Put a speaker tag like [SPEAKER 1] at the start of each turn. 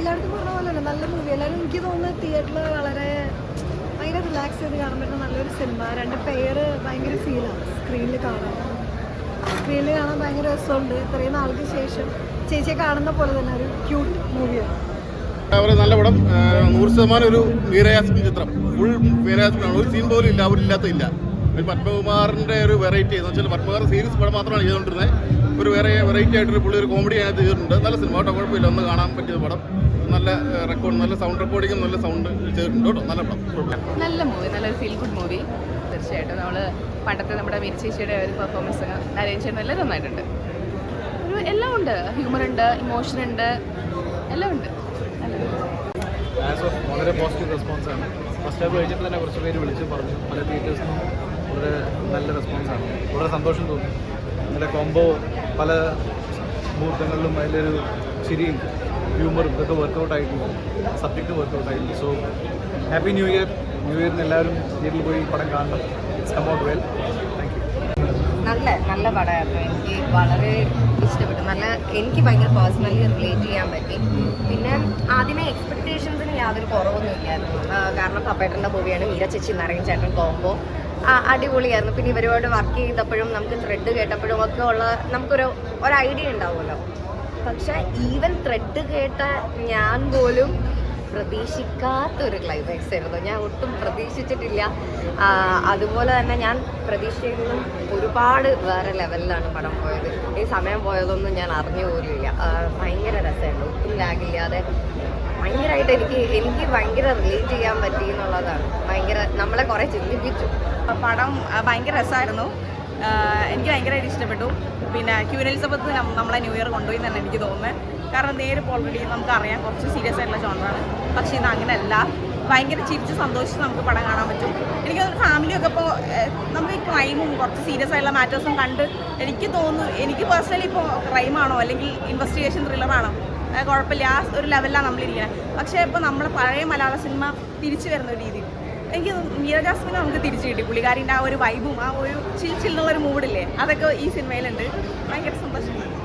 [SPEAKER 1] എല്ലായിടത്തും പറഞ്ഞ പോലെ തന്നെ നല്ല മൂവി എല്ലാവരും എനിക്ക് തോന്നുന്നത് തിയേറ്ററിൽ വളരെ ഭയങ്കര റിലാക്സ് ചെയ്ത് കാണാൻ പറ്റുന്ന നല്ലൊരു സിനിമ രണ്ട് പേര് ഭയങ്കര ഫീലാണ് സ്ക്രീനിൽ കാണാൻ. സ്ക്രീനിൽ കാണാൻ ഭയങ്കര രസമുണ്ട്. ഇത്രയും നാൾക്ക് ശേഷം ചേച്ചിയെ കാണുന്ന പോലെ തന്നെ ഒരു ക്യൂട്ട് മൂവിയാണ്
[SPEAKER 2] അവരെ നല്ല പടം. നൂറ് ശതമാനം ഒരു വീരയാസ്മിൻ ചിത്രം. ഫുൾ വീരയാസ്മിനാണ് ഒരു സീൻ പോലും ഇല്ല. അവരില്ലാത്ത ഇല്ല. ഒരു പത്മകുമാറിന്റെ ഒരു വെറൈറ്റി എന്ന് വെച്ചാൽ പത്മകുമാർ സീരീസ് പടം മാത്രമാണ് ചെയ്തുകൊണ്ടിരുന്നത് ഒരു വേറെ വെറൈറ്റി ആയിട്ടൊരു പുള്ളി ഒരു കോമഡി അതിനകത്ത് ചെയ്തിട്ടുണ്ട്. നല്ല സിനിമ കേട്ടോ കുഴപ്പമില്ല. ഒന്ന് കാണാൻ പറ്റിയ പടം. നല്ല റെക്കോർഡ് നല്ല സൗണ്ട് റെക്കോർഡിങ്ങും നല്ല സൗണ്ട് ചെയ്തിട്ടുണ്ട് കേട്ടോ. നല്ല പടം.
[SPEAKER 3] നല്ല മൂവി നല്ല ഫീൽ ഗുഡ് മൂവി തീർച്ചയായിട്ടും നമ്മൾ പണ്ടത്തെ നമ്മുടെ വിരിച്ചേച്ചിയുടെ ഒരു പെർഫോമൻസ് അറേഞ്ച് ചെയ്യുന്ന എല്ലാം നന്നായിട്ടുണ്ട്. ഒരു എല്ലാം ഉണ്ട്. ഹ്യൂമർ ഉണ്ട് ഇമോഷൻ ഉണ്ട് എല്ലാം ഉണ്ട്.
[SPEAKER 4] വളരെ പോസിറ്റീവ് റെസ്പോൺസാണ് ഫസ്റ്റ് ഹാഫ് കഴിഞ്ഞിട്ട് തന്നെ കുറച്ച് പേര് വിളിച്ച് പറഞ്ഞു. പല തിയേറ്റേഴ്സിനും വളരെ നല്ല റെസ്പോൺസാണ് വളരെ സന്തോഷം തോന്നി. നല്ല കോംബോ പല മുഹൂർത്തങ്ങളിലും അതിലൊരു ചിരിയും ഹ്യൂമറും ഇതൊക്കെ വർക്കൗട്ട് ആയിട്ടുണ്ട്. സബ്ജക്റ്റ് വർക്കൗട്ട് ആയിട്ടുണ്ട്. So happy new year new ഇയറിന് എല്ലാവരും തിയേറ്ററിൽ പോയി പടം കാണണം. It's come out well thank you
[SPEAKER 5] നല്ല നല്ല പടമായിരുന്നു. എനിക്ക് വളരെ ഇഷ്ടപ്പെട്ടു. നല്ല എനിക്ക് ഭയങ്കര പേഴ്സണലി റിലേറ്റ് ചെയ്യാൻ പറ്റി. പിന്നെ ആദ്യമേ എക്സ്പെക്ടേഷൻസിന് യാതൊരു കുറവൊന്നും ഇല്ലായിരുന്നു. കാരണം പപ്പേട്ടന്റെ മൂവിയാണ് മീര ചേച്ചി നിറയും ചേട്ടൻ കോമ്പോ അടിപൊളിയായിരുന്നു. പിന്നെ ഇവരോട് വർക്ക് ചെയ്തപ്പോഴും നമുക്ക് ത്രെഡ് കേട്ടപ്പോഴും ഒക്കെ ഉള്ള നമുക്കൊരു ഒരു ഐഡിയ ഉണ്ടാവുമല്ലോ. പക്ഷെ ഈവൻ ത്രെഡ് കേട്ട ഞാൻ പോലും പ്രതീക്ഷിക്കാത്തൊരു ക്ലൈമാക്സ് ആയിരുന്നു. ഞാൻ ഒട്ടും പ്രതീക്ഷിച്ചിട്ടില്ല. അതുപോലെ തന്നെ ഞാൻ പ്രതീക്ഷിച്ചതിലും ഒരുപാട് വേറെ ലെവലിലാണ് പടം പോയത്. ഈ സമയം പോയതൊന്നും ഞാൻ അറിഞ്ഞു പോലുമില്ല. ഇല്ല ഭയങ്കര രസമായിരുന്നു. ഒട്ടും ലാഗില്ലാതെ ഭയങ്കരമായിട്ട് എനിക്ക് എനിക്ക് ഭയങ്കര റിലേറ്റ് ചെയ്യാൻ പറ്റി എന്നുള്ളതാണ്. ഭയങ്കര നമ്മളെ കുറേ ചിന്തിപ്പിച്ചു.
[SPEAKER 6] പടം ഭയങ്കര രസമായിരുന്നു എനിക്ക് ഭയങ്കരമായിട്ട് ഇഷ്ടപ്പെട്ടു. പിന്നെ ക്യൂൻ എലിസബത്ത് നമ്മളെ ന്യൂ ഇയർ കൊണ്ടുപോയി തന്നെ എനിക്ക് തോന്നുന്നത് കാരണം നേരിപ്പോൾ ഓൾറെഡി നമുക്കറിയാം കുറച്ച് സീരിയസ് ആയിട്ടുള്ള ജോണറാണ് പക്ഷേ ഇത് അങ്ങനെയല്ല. ഭയങ്കര ചിരിച്ച് സന്തോഷിച്ച് നമുക്ക് പടം കാണാൻ പറ്റും. എനിക്ക് ഫാമിലിയൊക്കെ ഇപ്പോൾ നമുക്ക് ഈ ക്രൈമും കുറച്ച് സീരിയസ് ആയിട്ടുള്ള മാറ്റേഴ്സും കണ്ട് എനിക്ക് തോന്നുന്നു എനിക്ക് പേഴ്സണലി ഇപ്പോൾ ക്രൈമാണോ അല്ലെങ്കിൽ ഇൻവെസ്റ്റിഗേഷൻ ത്രില്ലറാണോ കുഴപ്പമില്ല. ആ ഒരു ലെവലിലാണ് നമ്മളിരിക്കുന്നത് പക്ഷേ ഇപ്പോൾ നമ്മൾ പഴയ മലയാള സിനിമ തിരിച്ചു വരുന്ന ഒരു രീതി. എനിക്ക് മീര ജാസ്മിനെ നമുക്ക് തിരിച്ചു കിട്ടി. പുള്ളിക്കാരിന്റെ ആ ഒരു വൈബും ആ ഒരു ചിൽ ചിൽ ഒരു മൂഡില്ലേ അതൊക്കെ ഈ സിനിമയിലുണ്ട് ഭയങ്കര സന്തോഷം.